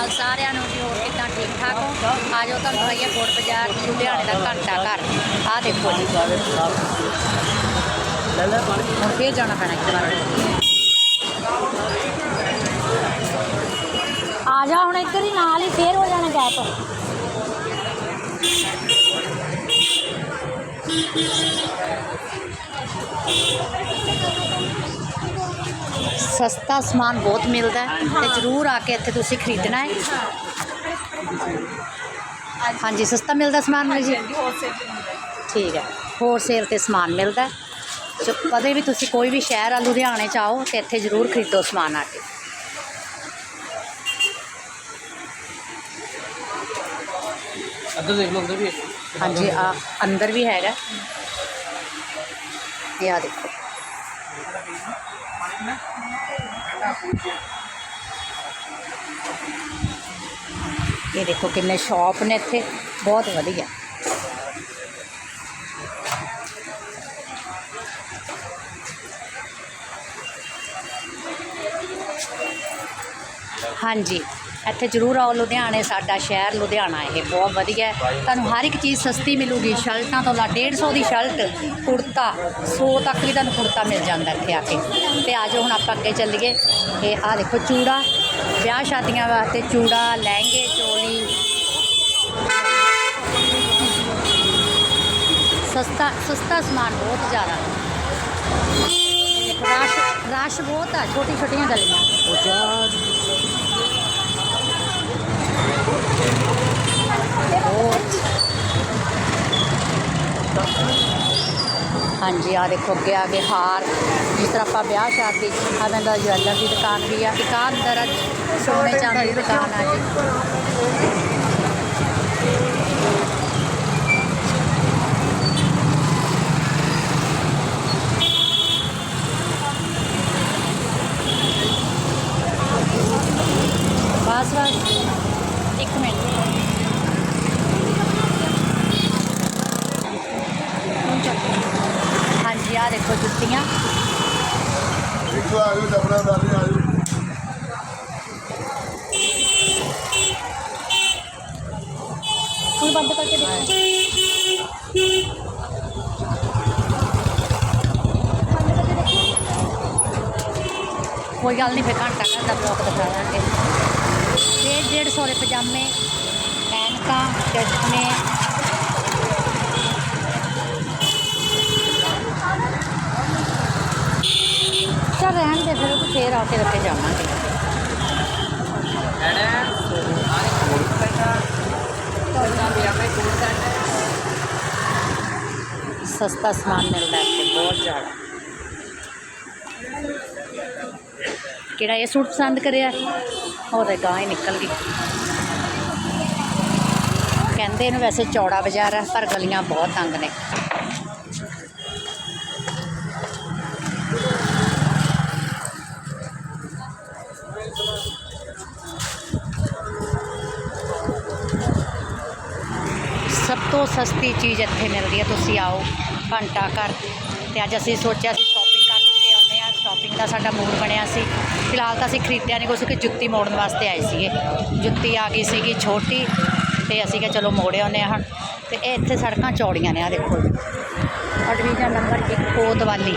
ਅਕਾਲ ਸਾਰਿਆਂ ਨੂੰ ਜੀ ਹੋਰ ਕਿੱਦਾਂ ਠੀਕ ਠਾਕ ਹੋ ਆ ਜਾਓ ਤੁਹਾਨੂੰ ਕਹੀਏ ਕੋਟ ਬਾਜ਼ਾਰ ਲੁਧਿਆਣੇ ਦਾ ਘੰਟਾ ਘਰ ਆ ਦੇਖੋ ਜੀ ਲੈ ਲੈ ਪਾਣੀ ਹੁਣ ਫੇਰ ਜਾਣਾ ਪੈਣਾ ਇੱਕ ਵਾਰ ਆ ਜਾ ਹੁਣ ਇੱਧਰ ਹੀ ਨਾਲ ਹੀ ਫੇਰ ਹੋ ਜਾਣਾ ਗੈਪ ਸਸਤਾ ਸਮਾਨ ਬਹੁਤ ਮਿਲਦਾ ਹੈ ਤੇ ਜ਼ਰੂਰ ਆ ਕੇ ਇੱਥੇ ਤੁਸੀਂ ਖਰੀਦਣਾ ਹੈ। ਹਾਂਜੀ ਸਸਤਾ ਮਿਲਦਾ ਸਮਾਨ ਮਿਲ ਜੀ? ਠੀਕ ਹੈ ਹੋਰ ਸੇਲ ਤੇ ਸਮਾਨ ਮਿਲਦਾ ਹੈ। ਜੋ ਕਦੇ ਵੀ ਤੁਸੀਂ ਕੋਈ ਵੀ ਸ਼ਹਿਰ ਆ ਲੁਧਿਆਣੇ ਚ ਆਓ ਤੇ ਇੱਥੇ ਜ਼ਰੂਰ ਖਰੀਦੋ ਸਮਾਨ ਆ ਕੇ। ਅੱਧਰ ਦੇਖ ਲਓ ਅੰਦਰ ਵੀ। ਹਾਂਜੀ ਆ ਅੰਦਰ ਵੀ ਹੈਗਾ। ਇਹ ਆ ਦੇਖੋ। ਇਹ ਦੇਖੋ ਕਿੰਨੇ ਸ਼ਾਪ ਨੇ ਇੱਥੇ ਬਹੁਤ ਵਧੀਆ ਹਾਂਜੀ ਇੱਥੇ ਜ਼ਰੂਰ ਆਓ ਲੁਧਿਆਣੇ, ਸਾਡਾ ਸ਼ਹਿਰ ਲੁਧਿਆਣਾ ਇਹ ਬਹੁਤ ਵਧੀਆ ਤੁਹਾਨੂੰ ਹਰ ਇੱਕ ਚੀਜ਼ ਸਸਤੀ ਮਿਲੂਗੀ, ਸ਼ਰਟਾਂ ਤੋਂ ਲਾ 150 ਦੀ ਸ਼ਰਟ, ਕੁੜਤਾ 100 ਤੱਕ ਵੀ ਤੁਹਾਨੂੰ ਕੁੜਤਾ ਮਿਲ ਜਾਂਦਾ ਇੱਥੇ ਆ ਕੇ। ਤੇ ਆ ਜਾਓ, ਹੁਣ ਆਪਾਂ ਅੱਗੇ ਚੱਲੀਏ। ਇਹ ਆ ਦੇਖੋ ਚੂੜਾ, ਵਿਆਹ ਸ਼ਾਦੀਆਂ ਵਾਸਤੇ ਚੂੜਾ, ਲਹਿੰਗੇ, ਚੋਲੀ। ਸਸਤਾ ਸਸਤਾ ਸਮਾਨ ਬਹੁਤ ਜ਼ਿਆਦਾ। ਰਸ਼ ਰਸ਼ ਬਹੁਤ ਆ ਛੋਟੀ ਛੋਟੀਆਂ ਗਲੀਆਂ हाँ जी आ देखो अगे आ गए हार जिस तरह आप ब्याह शादी हमें ज्वेलर की दुकान भी है एक आम दरअ सोने चांदी की दुकान है जी फूल बंद करके कोई गल नहीं फिर घंटा घंटा ब्लॉक दिखा देंगे। डेढ़ डेढ़ सौ के पजामे ऐनका चश्मे। चल रहे फिर फिर आके रखे जावे ਸਸਤਾ ਸਮਾਨ ਮਿਲਦਾ ਇੱਥੇ, ਬਹੁਤ ਜ਼ਿਆਦਾ। ਕਿਹੜਾ ਇਹ ਸੂਟ ਪਸੰਦ ਕਰਿਆ? ਉਹਦੇ ਗਾਂ ਹੀ ਨਿਕਲ ਗਈ। ਕਹਿੰਦੇ ਇਹਨੂੰ ਵੈਸੇ ਚੌੜਾ ਬਾਜ਼ਾਰ ਹੈ, ਪਰ ਗਲੀਆਂ ਬਹੁਤ ਤੰਗ ਨੇ। ਤੋਂ ਸਸਤੀ ਚੀਜ਼ ਇੱਥੇ ਮਿਲਦੀ ਹੈ ਤੁਸੀਂ ਆਓ ਘੰਟਾ ਘਰ ਤੇ ਅੱਜ ਅਸੀਂ ਸੋਚਿਆ ਸੀ ਸ਼ਾਪਿੰਗ ਕਰਕੇ ਆਉਂਦੇ ਆ ਸ਼ਾਪਿੰਗ ਦਾ ਸਾਡਾ ਮੂਡ ਬਣਿਆ ਸੀ ਫਿਲਹਾਲ ਤਾਂ ਅਸੀਂ ਖਰੀਦਿਆ ਨਹੀਂ ਕੁਛ ਕਿ ਜੁੱਤੀ ਮੋੜਨ ਵਾਸਤੇ ਆਏ ਸੀਗੇ ਜੁੱਤੀ ਆ ਗਈ ਸੀਗੀ ਛੋਟੀ ਤੇ ਅਸੀਂ ਕਿਹਾ ਚਲੋ ਮੋੜੇ ਆਉਂਦੇ ਹਾਂ ਤੇ ਇਹ ਇੱਥੇ ਸੜਕਾਂ ਚੌੜੀਆਂ ਨੇ ਆ ਦੇਖੋ ਔਰ ਡਿਵੀਜ਼ਨ ਨੰਬਰ 1 ਕੋਤਵਾਲੀ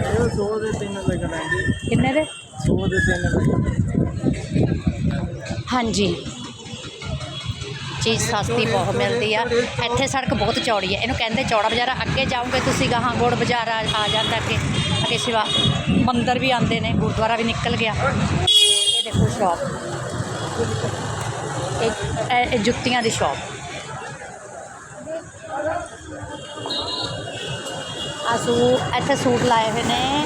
ਇਹ 100 ਦੇ ਤਿੰਨ ਲੱਗਣਾ ਜੀ ਕਿੰਨੇ ਦੇ 100 ਦੇ ਤਿੰਨ ਲੱਗਣਾ ਹਾਂਜੀ। ਚੀਜ਼ ਸਸਤੀ ਬਹੁਤ ਮਿਲਦੀ ਆ। ਇੱਥੇ ਸੜਕ ਬਹੁਤ ਚੌੜੀ ਹੈ। ਇਹਨੂੰ ਕਹਿੰਦੇ ਚੌੜਾ ਬਾਜ਼ਾਰ। ਅੱਗੇ ਜਾਓਗੇ ਤੁਸੀਂ ਗਾਹਾਂ ਗੁੜ ਬਾਜ਼ਾਰ ਆ ਜਾਂਦਾ ਅੱਗੇ। ਅੱਗੇ ਸਿਵਾ ਮੰਦਿਰ ਵੀ ਆਉਂਦੇ ਨੇ। ਗੁਰਦੁਆਰਾ ਵੀ ਨਿਕਲ ਗਿਆ। ਇਹ ਦੇਖੋ ਸ਼ਾਪ ਇਹ ਜੁੱਤੀਆਂ ਦੀ ਸ਼ਾਪ ਆ ਸੂ ਇੱਥੇ ਸੂਟ ਲਾਏ ਹੋਏ ਨੇ।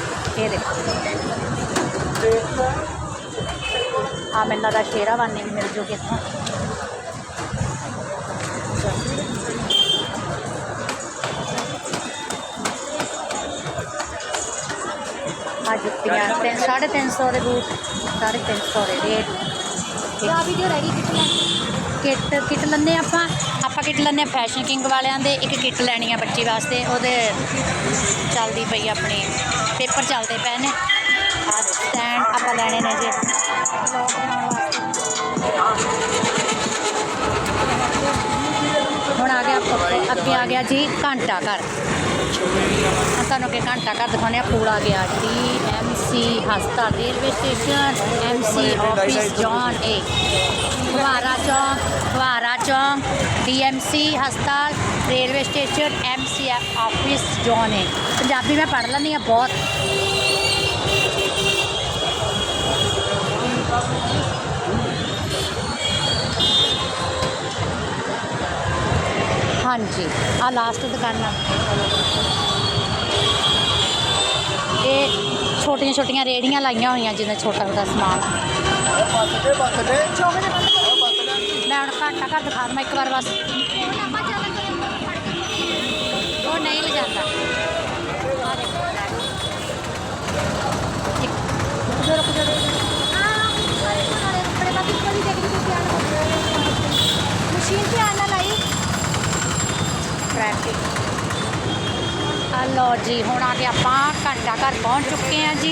ਇਹ ਦੇਖੋ ਆ ਮੈਨੂੰ ਲੱਗਦਾ ਸ਼ੇਰਾਵਾਨੀ ਵੀ ਮਿਲ ਜੂਗੀ ਇੱਥੋਂ ਆ ਜੁੱਤੀਆਂ, ਤਿੰਨ, ਸਾਢੇ ਤਿੰਨ ਸੌ ਦੇ ਬੂਟ, ਸਾਢੇ ਤਿੰਨ ਸੌ ਦੇ ਰੇਟ। ਆ ਵੀਡੀਓ ਰਹਿ ਗਈ ਕਿੱਟ ਕਿੱਟ ਲੈਂਦੇ ਹਾਂ ਆਪਾਂ। ਆਪਾਂ ਕਿੱਟ ਹਾਂ ਫੈਸ਼ਨ ਕਿੰਗ ਵਾਲਿਆਂ ਦੇ। ਇੱਕ ਕਿੱਟ ਲੈਣੀ ਆ ਬੱਚੀ ਵਾਸਤੇ। ਉਹਦੇ ਚੱਲਦੀ ਪਈ ਆਪਣੀ। ਪੇਪਰ ਚੱਲਦੇ ਪਏ ਨੇ। ਆ ਸਟੈਂਡ ਆਪਾਂ ਲੈਣੇ ਨੇ ਜੀ। ਹੁਣ ਆ ਗਿਆ ਅੱਗੇ ਆ ਗਿਆ ਜੀ ਘੰਟਾ ਘਰ। ਤੁਹਾਨੂੰ ਅੱਗੇ ਘੰਟਾ ਘਰ ਦਿਖਾਉਂਦੇ ਆ ਆ ਗਿਆ ਡੀ सी हस्ता railway station MC office zone A. Fuhara Chowk Fuhara Chowk C हस्ता railway station M C office zone A. Punjabi मैं पढ़ ली हाँ बहुत। हाँ जी, आ लास्ट दुकान it ਛੋਟੀਆਂ ਛੋਟੀਆਂ ਰੇੜੀਆਂ ਲਾਈਆਂ ਹੋਈਆਂ ਜਿਹਨਾਂ ਛੋਟਾ ਛੋਟਾ ਸਮਾਨ ਬੱਤਦੇ ਬੱਤਦੇ ਮੈਂ ਹੁਣ ਘੰਟਾ ਘਰ ਦਿਖਾ ਦਵਾਂ ਇੱਕ ਵਾਰ ਬਸ ਉਹ ਨਹੀਂ ਲਿਜਾਂਦਾ ਆ ਦੇਖੋ ਇੱਕ ਰੁਕ ਜਾ ਰੁਕ ਜਾ ਰੁਕ ਜਾ। ਮਸ਼ੀਨ ਤੇ ਆਣਾ ਲਾਈ ਟ੍ਰੈਫਿਕ ਆ ਲਓ ਜੀ, ਹੁਣ ਆ ਕੇ ਆਪਾਂ ਘੰਟਾ ਘਰ ਪਹੁੰਚ ਚੁੱਕੇ ਹਾਂ ਜੀ।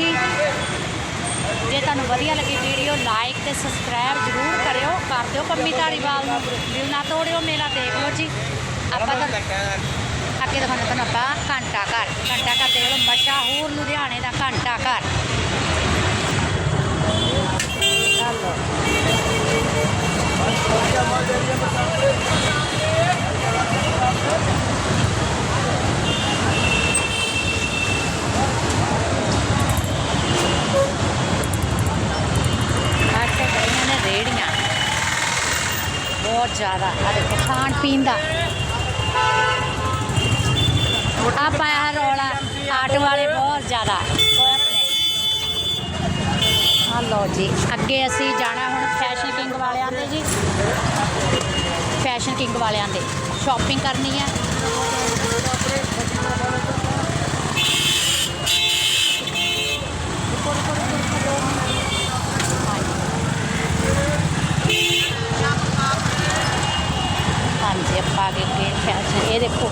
ਜੇ ਤੁਹਾਨੂੰ ਵਧੀਆ ਲੱਗੀ ਵੀਡੀਓ ਲਾਈਕ ਤੇ ਸਬਸਕ੍ਰਾਈਬ ਜ਼ਰੂਰ ਕਰਿਓ, ਕਰ ਦਿਓ ਪੰਮੀ ਧਾਰੀਵਾਲ ਨੂੰ। ਦਿਲ ਨਾ ਤੋੜਿਓ, ਮੇਲਾ ਦੇਖ ਲਓ ਜੀ। ਆਪਾਂ ਤਾਂ ਅੱਗੇ ਦਿਖਾਉਂਦੇ ਤੁਹਾਨੂੰ ਆਪਾਂ ਘੰਟਾ ਘਰ। ਘੰਟਾ ਘਰ ਦੇਖ ਲਓ ਮਸ਼ਹੂਰ ਲੁਧਿਆਣੇ ਦਾ ਘੰਟਾ ਘਰ। ਆ ਲਓ ਆਟੇ ਕਰੀਆਂ ਨੇ ਰੇੜੀਆਂ ਬਹੁਤ ਜ਼ਿਆਦਾ। ਆ ਦੇਖੋ, ਖਾਣ ਪੀਣ ਦਾ। ਆ ਪਾਇਆ ਹੈ ਰੌਲਾ ਆਟੋ ਵਾਲੇ ਬਹੁਤ ਜ਼ਿਆਦਾ। ਬਹੁਤ ਆ ਲਓ ਜੀ, ਅੱਗੇ ਅਸੀਂ ਜਾਣਾ ਹੁਣ ਫੈਸ਼ਨ ਕਿੰਗ ਵਾਲਿਆਂ ਦੇ ਜੀ। ਫੈਸ਼ਨ ਕਿੰਗ ਵਾਲਿਆਂ ਦੇ ਸ਼ਾਪਿੰਗ ਕਰਨੀ ਹੈ bagi kain kain macam eh, ini pun.